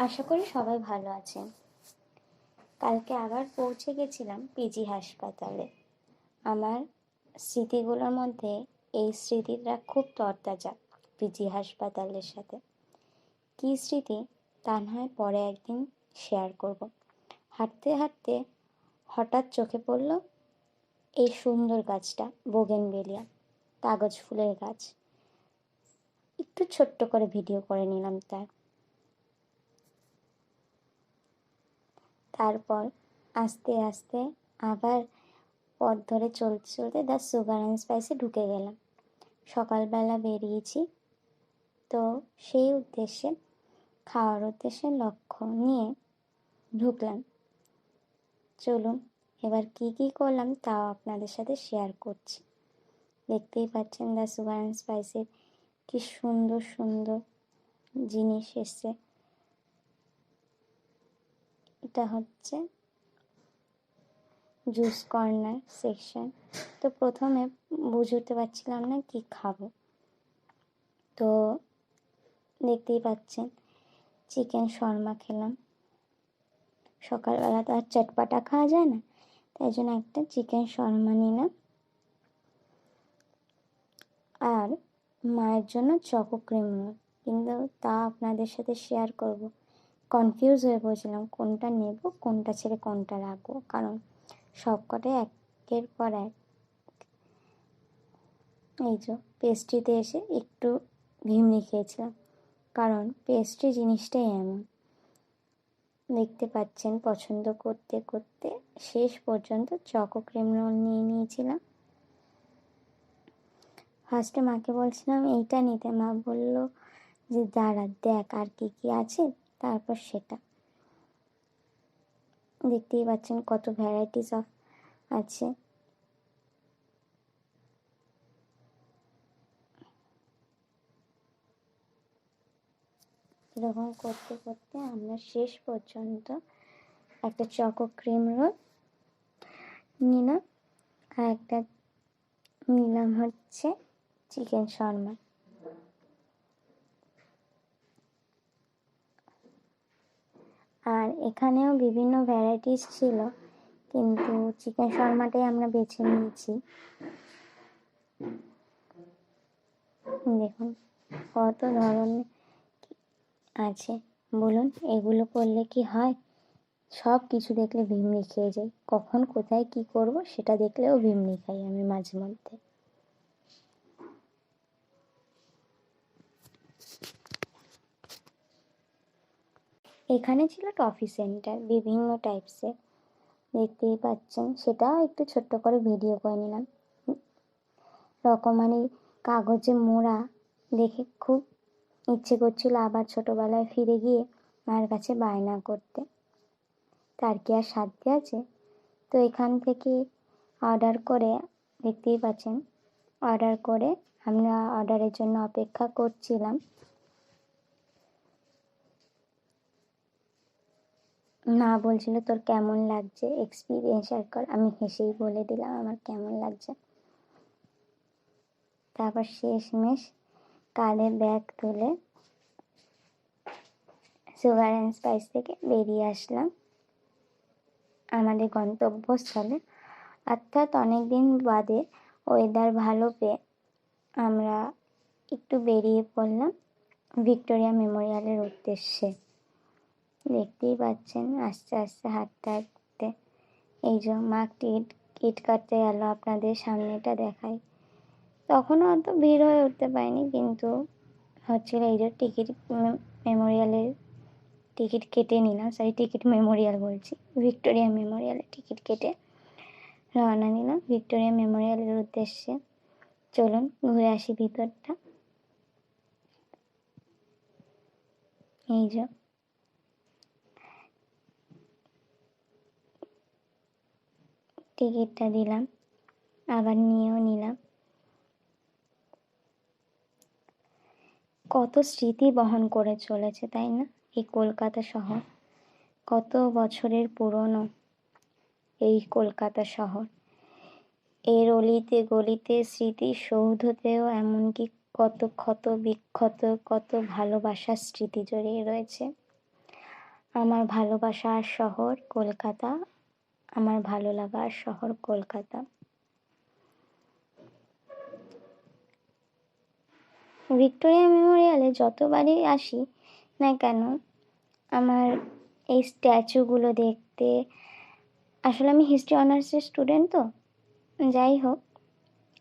আশা করি সবাই ভালো আছেন কালকে আবার পৌঁছে গেছিলাম পিজি হাসপাতালে। আমার স্মৃতিগুলোর মধ্যে এই স্মৃতিটা খুব তরতাজা পিজি হাসপাতালের সাথে। কী স্মৃতি তা নয় পরে একদিন শেয়ার করব। হাঁটতে হাঁটতে হঠাৎ চোখে পড়ল এই সুন্দর গাছটা বোগেনবেলিয়া কাগজ ফুলের গাছ। একটু ছোট্ট করে ভিডিও করে নিলাম তার। তারপর আস্তে আস্তে আবার পথ ধরে চলতে চলতে দ্য সুগার অ্যান্ড স্পাইসে ঢুকে গেলাম। সকালবেলা বেরিয়েছি। তো সেই উদ্দেশ্যে, খাওয়ার উদ্দেশ্যে লক্ষ্য নিয়ে ঢুকলাম। চলুন, এবার কি কি করলাম তাও আপনাদের সাথে শেয়ার করছি। দেখতেই পাচ্ছেন দ্য সুগার অ্যান্ড স্পাইসের কি সুন্দর সুন্দর জিনিস এসছে। এটা হচ্ছে জুস কর্নার সেকশন তো প্রথমে বুঝে উঠতে পারছিলাম না কি খাব। তো দেখতেই পাচ্ছেন চিকেন শর্মা খেলাম। সকালবেলা তো আর চটপাটা খাওয়া যায় না, তাই জন্য একটা চিকেন শর্মা নিলাম। আর মায়ের জন্য চকো ক্রিম কিন্তু তা আপনাদের সাথে শেয়ার করব। কনফিউজ হয়ে পড়েছিলাম কোনটা নেব, কোনটা ছেড়ে কোনটা রাখব। কারণ সবকটাই একের পর এক। এই যে পেস্ট্রিতে এসে একটু ভিমড়ি খেয়েছিলাম। কারণ পেস্ট্রি জিনিসটাই এমন। দেখতে পাচ্ছেন পছন্দ করতে করতে শেষ পর্যন্ত চকো ক্রিম রোল নিয়ে নিয়েছিলাম। ফার্স্টে মাকে বলছিলাম, এইটা নিতে। মা বলল যে, দাঁড়া, দেখ আর কি কি আছে। তারপর সেটা। দেখতেই পাচ্ছেন কত ভ্যারাইটিস অফ আছে। এরকম করতে করতে আমরা শেষ পর্যন্ত একটা চকো ক্রিম রোল নিলাম। আর একটা নিলাম হচ্ছে চিকেন শর্মা আর এখানেও বিভিন্ন ভ্যারাইটিস ছিল, কিন্তু চিকেন শর্মাটাই আমরা বেছে নিয়েছি। দেখুন, কত ধরনের আছে। বলুন, এগুলো করলে কি হয়? সব কিছু দেখলে ভিমড়ি খেয়ে যাই কখন কোথায় কি করব, সেটা দেখলেও ভিমড়ি খাই আমি মাঝে মধ্যে। এখানে ছিল টফি সেন্টার বিভিন্ন টাইপসের দেখতেই পাচ্ছেন, সেটাও একটু ছোট্ট করে ভিডিও করে নিলাম। রকমারি কাগজে মোড়া দেখে খুব ইচ্ছে করছিল আবার ছোটোবেলায় ফিরে গিয়ে মার কাছে বায়না করতে। তার কি আর সাধ্য আছে? তো এখান থেকে অর্ডার করে, দেখতেই পাচ্ছেন অর্ডার করে আমরা অর্ডারের জন্য অপেক্ষা করছিলাম। মা বলছিল তোর কেমন লাগছে? এক্সপিরিয়েন্স শেয়ার কর। আমি হেসেই বলে দিলাম, আমার কেমন লাগছে? তারপর শেষমেশ কাঁধে ব্যাগ তুলে সুগার অ্যান্ড স্পাইস থেকে বেরিয়ে আসলাম আমাদের গন্তব্যস্থলে। অর্থাৎ অনেক দিন বাদে ওয়েদার ভালো পেয়ে আমরা একটু বেরিয়ে পড়লাম ভিক্টোরিয়া মেমোরিয়ালের উদ্দেশ্যে। দেখতেই পাচ্ছেন, আস্তে আস্তে হাঁটতে হাঁটতে। এই যে মা টিকিট কিট কাটতে গেল আপনাদের সামনেটা দেখাই। তখনও অত ভিড় হয়ে উঠতে পারিনি, কিন্তু হচ্ছিল এই যে টিকিট মেমোরিয়ালের টিকিট কেটে নিলাম সরি টিকিট মেমোরিয়াল বলছি, ভিক্টোরিয়া মেমোরিয়ালের টিকিট কেটে রওনা নিলাম ভিক্টোরিয়া মেমোরিয়ালের উদ্দেশ্যে। চলুন ঘুরে আসি ভিতরটা। এই যে টিকিটটা দিলাম, আবার নিয়েও নিলাম। কত স্মৃতি বহন করে চলেছে, তাই না? এই কলকাতা শহর। কত বছরের পুরনো এই কলকাতা শহর। এর অলিতে গলিতে স্মৃতি, সৌধতেও এমনকি কত ক্ষত বিক্ষত, কত ভালোবাসার স্মৃতি জড়িয়ে রয়েছে। আমার ভালোবাসার শহর কলকাতা আমার ভালো লাগার শহর কলকাতা। ভিক্টোরিয়া মেমোরিয়ালে যতবারই আসি না কেন, আমার এই স্ট্যাচুগুলো দেখতে, আসলে আমি হিস্ট্রি অনার্সের স্টুডেন্ট তো, যাই হোক,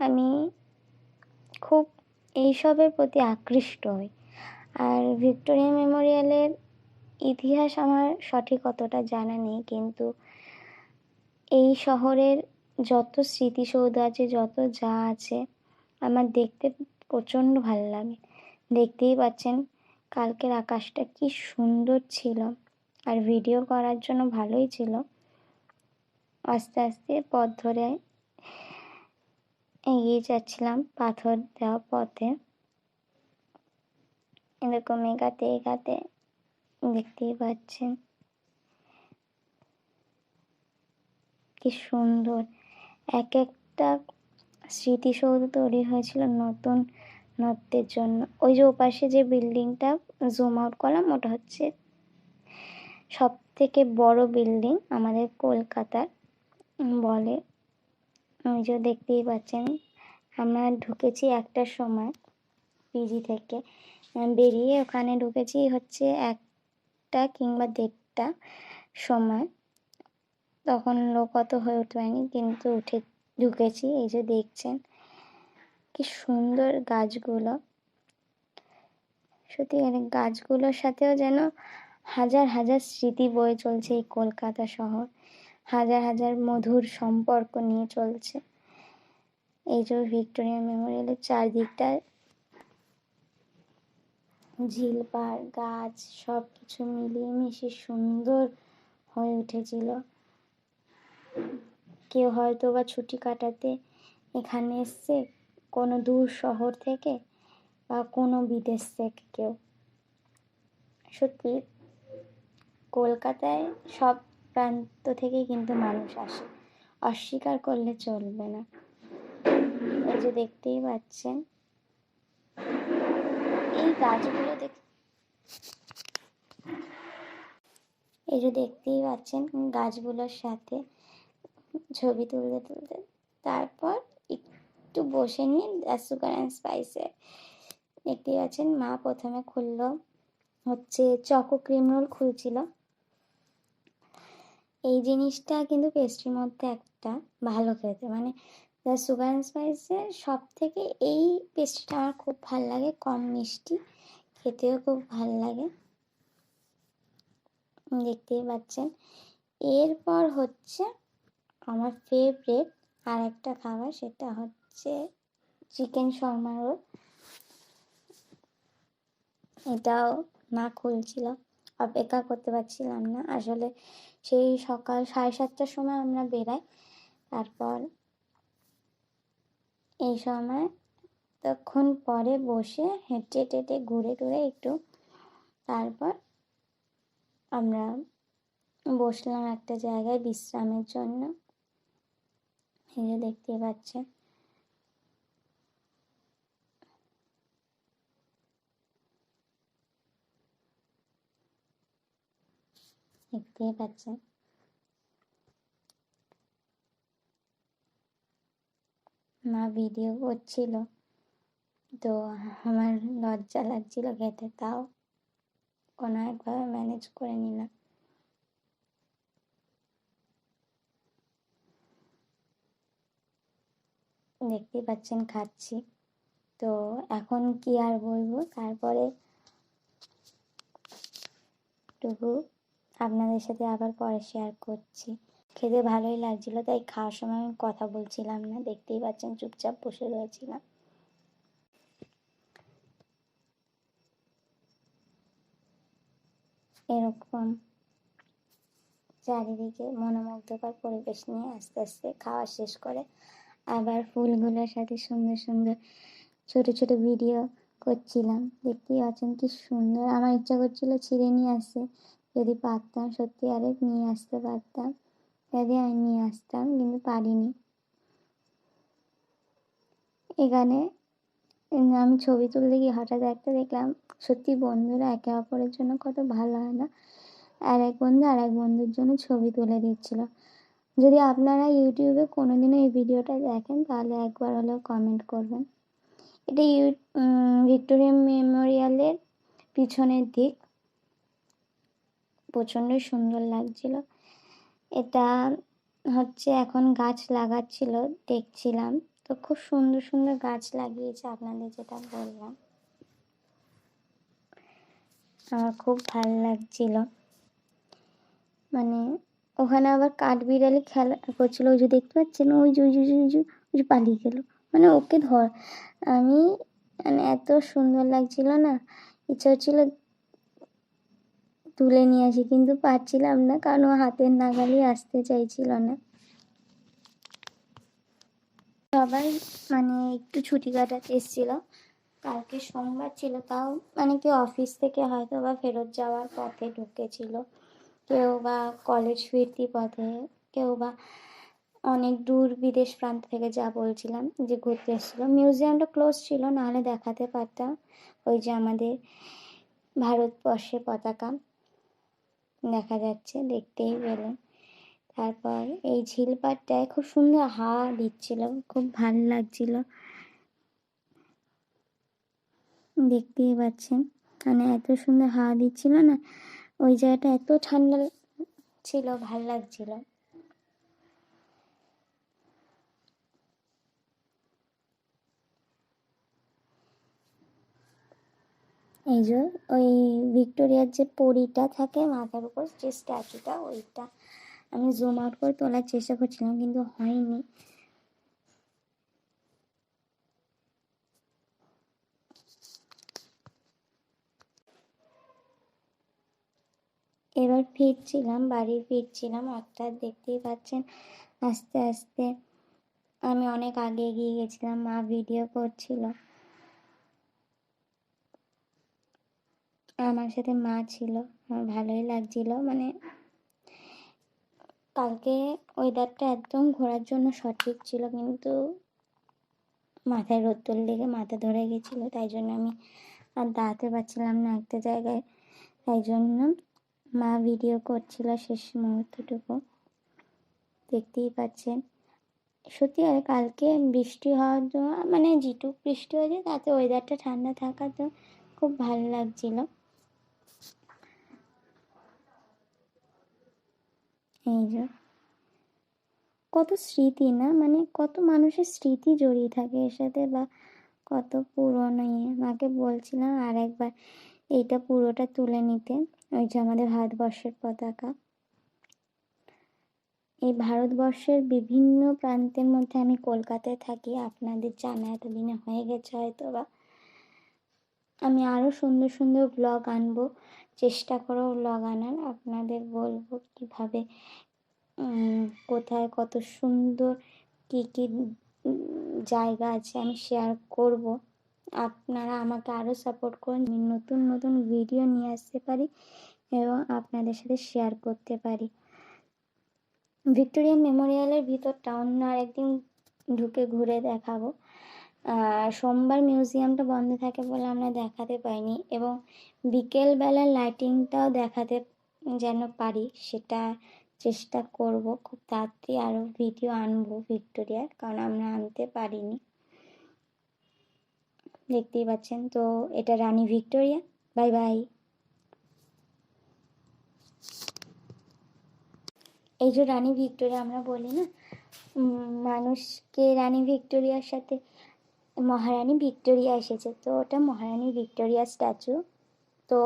আমি খুব এইসবের প্রতি আকৃষ্ট হই। আর ভিক্টোরিয়া মেমোরিয়ালের ইতিহাস আমার সঠিক অতটা জানা নেই, কিন্তু এই শহরের যত স্মৃতিসৌধ আছে, যত যা আছে, আমার দেখতে প্রচণ্ড ভালো লাগে। দেখতেই পাচ্ছেন কালকের আকাশটা কি সুন্দর ছিল। আর ভিডিও করার জন্য ভালোই ছিল। আস্তে আস্তে পথ ধরে এগিয়ে যাচ্ছিলাম পাথর দেওয়া পথে। এরকম এগাতে এগাতে দেখতেই পাচ্ছেন। কি সুন্দর। এক একটা স্মৃতিসৌধ তৈরি হয়েছিল নতুন নত্বের জন্য। ওই যে ওপাশে যে বিল্ডিংটা জুম আউট করলাম, ওটা হচ্ছে সব থেকে বড় বিল্ডিং আমাদের কলকাতার বলে। ওই যে দেখতেই পাচ্ছেন, আমরা ঢুকেছি একটার সময় পিজি থেকে। বেরিয়ে ওখানে ঢুকেছি হচ্ছে একটা কিংবা দেড়টা সময়। তখন লোক অত হয়ে উঠবেনি কিন্তু উঠে ঢুকেছি, এই যে দেখছেন কি সুন্দর গাছগুলো। সত্যি মানে গাছগুলোর সাথেও যেন হাজার হাজার স্মৃতি বয়ে চলছে এই কলকাতা শহর। হাজার হাজার মধুর সম্পর্ক নিয়ে চলছে। এই যে ভিক্টোরিয়া মেমোরিয়ালের চারদিকটা। ঝিল পাড় গাছ সব কিছু মিলিয়ে মিশিয়ে সুন্দর হয়ে উঠেছিল। কেউ হয়তো বা ছুটি কাটাতে এখানে এসছে, কোনো দূর শহর থেকে বা কোনো বিদেশ থেকে কেউ। সত্যি, কলকাতায় সব প্রান্ত থেকেই কিন্তু মানুষ আসে। অস্বীকার করলে চলবে না। এই যে দেখতেই পাচ্ছেন, এই গাছগুলো দেখ, এই যে দেখতেই পাচ্ছেন গাছগুলোর সাথে ছবি তুলতে তুলতে। তারপর একটু বসে নিয়ে সুগার অ্যান্ড স্পাইসে। দেখতেই পাচ্ছেন মা প্রথমে খুললো, হচ্ছে চকো ক্রিম রোল খুলছিল। এই জিনিসটা কিন্তু পেস্ট্রির মধ্যে একটা ভালো খেতে। মানে সুগার অ্যান্ড স্পাইসের সব থেকে এই পেস্ট্রিটা আমার খুব ভালো লাগে, কম মিষ্টি, খেতেও খুব ভালো লাগে। দেখতেই পাচ্ছেন। এরপর হচ্ছে আমার ফেভারেট আর একটা খাবার সেটা হচ্ছে চিকেন শর্মা রোল। এটাও না খুলছিল অপেক্ষা করতে পারছিলাম না। আসলে সেই সকাল সাড়ে সাতটার সময় আমরা বেরাই, তারপর এই সময় তখন পরে বসে হেঁটে টেটে ঘুরে টুরে একটু, তারপর আমরা বসলাম একটা জায়গায় বিশ্রামের জন্য। এই যে দেখতে পাচ্ছেন। দেখতেই পাচ্ছেন। মা ভিডিও করছিল, তো আমার লজ্জা লাগছিল খেতে, তাও কোনো একভাবে ম্যানেজ করে নিলাম। দেখতেই পাচ্ছেন খাচ্ছি। তো এখন কি আর বলব? তারপরে টুকু আপনাদের সাথে আবার পরে শেয়ার করছি। খেতে ভালোই লাগছিল, তাই খাওয়ার সময় আমি কথা বলছিলাম না, দেখতেই পাচ্ছেন চুপচাপ বসে রয়েছিলাম। এরকম চারিদিকে মনোমুগ্ধকর পরিবেশ নিয়ে আস্তে আস্তে খাওয়া শেষ করে আবার ফুলগুলোর সাথে সুন্দর সুন্দর ছোট ছোট ভিডিও করছিলাম। দেখতেই পাচ্ছেন কি সুন্দর। আমার ইচ্ছা করছিল ছিঁড়ে নিয়ে আসতে। যদি পারতাম, সত্যি আরেক নিয়ে আসতে পারতাম। যদি আমি নিয়ে আসতাম, কিন্তু পারিনি। এখানে আমি ছবি তুলতে গিয়ে হঠাৎ একটা দেখলাম, সত্যি বন্ধুরা একে অপরের জন্য কত ভালো, হয় না? আর এক বন্ধু আর এক বন্ধুর জন্য ছবি তুলে দিচ্ছিল। যদি আপনারা ইউটিউবে কোনোদিনও এই ভিডিওটা দেখেন, তাহলে একবার হলেও কমেন্ট করবেন। এটা ইউ ভিক্টোরিয়া মেমোরিয়ালের পিছনের দিক। প্রচণ্ড সুন্দর লাগছিল। এটা হচ্ছে এখন গাছ লাগাচ্ছিল, দেখছিলাম। তো খুব সুন্দর সুন্দর গাছ লাগিয়েছে আপনাদের যেটা বললাম। আমার খুব ভালো লাগছিল। মানে ওখানে আবার কাঠ কাঠবিড়ালি খেলা করছিল, ওই যে দেখতে পাচ্ছেন, ওই যে ওই যে ওই যে ওই যে পালিয়ে গেল। মানে ওকে ধর, আমি মানে এত সুন্দর লাগছিল না, ইচ্ছা হচ্ছিল তুলে নিয়ে আসি, কিন্তু পারছিলাম না, কারণ ও হাতের নাগালই আসতে চাইছিল না। সবাই মানে একটু ছুটি কাটাতে এসেছিল। কালকে সোমবার ছিল, তাও মানে কেউ অফিস থেকে হয়তো বা ফেরত যাওয়ার পথে ঢুকেছিল। কেউ বা কলেজ ফিরতি পথে, কেউ বা অনেক দূর বিদেশ প্রান্ত থেকে যা বলছিলাম যে ঘুরতে এসেছিল। মিউজিয়ামটা ক্লোজ ছিল, নাহলে দেখাতে পারতাম ওই যে আমাদের ভারতবর্ষের পতাকা। দেখা যাচ্ছে, দেখতেই পেলেন। তারপর এই ঝিলপাটটায় খুব সুন্দর হাওয়া দিচ্ছিল, খুব ভালো লাগছিল। দেখতেই পাচ্ছেন মানে এত সুন্দর হাওয়া দিচ্ছিল না ওই জায়গাটা এত ঠান্ডা ছিল, ভালো লাগছিল। এই যে ওই ভিক্টোরিয়ার যে পরিটা থাকে, মাথার উপর যে স্ট্যাচুটা, ওইটা আমি জুম আউট করে তোলার চেষ্টা করছিলাম, কিন্তু হয়নি। এবার ফিরছিলাম, বাড়ি ফিরছিলাম। অর্থাৎ দেখতেই পাচ্ছেন, আস্তে আস্তে আমি অনেক আগে এগিয়ে গেছিলাম, মা ভিডিও করছিল। আমার সাথে মা ছিল, আমার ভালোই লাগছিল। মানে কালকে ওয়েদারটা একদম ঘোরার জন্য সঠিক ছিল, কিন্তু মাথায় রোদ্দুর লেগে মাথা ধরে গেছিল, তাই জন্য আমি আর দাঁড়াতে পারছিলাম না একটা জায়গায়। তাই জন্য মা ভিডিও করছিল শেষ মুহূর্তটুকু। দেখতেই পাচ্ছেন। সত্যি আর কালকে বৃষ্টি হওয়ার জন্য মানে যেটুক বৃষ্টি হয়েছে তাতে ওয়েদারটা ঠান্ডা থাকার জন্য খুব ভালো লাগছিল। এই যে, কত স্মৃতি না মানে কত মানুষের স্মৃতি জড়িয়ে থাকে এর সাথে বা কত পুরনো ইয়ে। মাকে বলছিলাম আর একবার এইটা পুরোটা তুলে নিতে। ওই যে আমাদের ভারতবর্ষের পতাকা। এই ভারতবর্ষের বিভিন্ন প্রান্তের মধ্যে আমি কলকাতায় থাকি। আপনাদের জানা এতদিনে হয়ে গেছে হয়তো বা আমি আরও সুন্দর সুন্দর ব্লগ আনব। চেষ্টা করো ব্লগ আনার। আপনাদের বলব কীভাবে কোথায় কত সুন্দর কী কী জায়গা আছে আমি শেয়ার করব। আপনারা আমাকে আরও সাপোর্ট করুন। নতুন নতুন ভিডিও নিয়ে আসতে পারি এবং আপনাদের সাথে শেয়ার করতে পারি। ভিক্টোরিয়া মেমোরিয়ালের ভিতরটা অন্য আরেকদিন ঢুকে ঘুরে দেখাবো। সোমবার মিউজিয়ামটা বন্ধ থাকে বলে আমরা দেখাতে পাইনি এবং বিকেলবেলার লাইটিংটাও দেখাতে যেন পারি সেটা চেষ্টা করব। খুব তাড়াতাড়ি আরও ভিডিও আনব ভিক্টোরিয়ার কারণ আমরা আনতে পারিনি। দেখতেই পাচ্ছেন। তো এটা রানী ভিক্টোরিয়া। Bye bye. এই যে রানী ভিক্টোরিয়া আমরা বলি না মানুষকে রানী ভিক্টোরিয়ার সাথে মহারানী ভিক্টোরিয়া এসেছে। তো ওটা মহারানী ভিক্টোরিয়া স্ট্যাচু। তো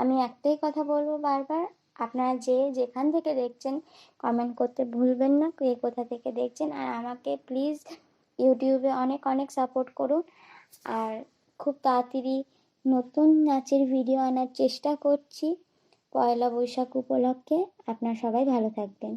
আমি একটাই কথা বলব বারবার, আপনারা যে যেখান থেকে দেখছেন কমেন্ট করতে ভুলবেন না, কে কোথা থেকে দেখছেন। আর আমাকে প্লিজ ইউটিউবে অনেক অনেক সাপোর্ট করুন। আর খুব তাড়াতাড়ি নতুন নাচের ভিডিও আনার চেষ্টা করছি। পয়লা বৈশাখ উপলক্ষে। আপনারা সবাই ভালো থাকবেন।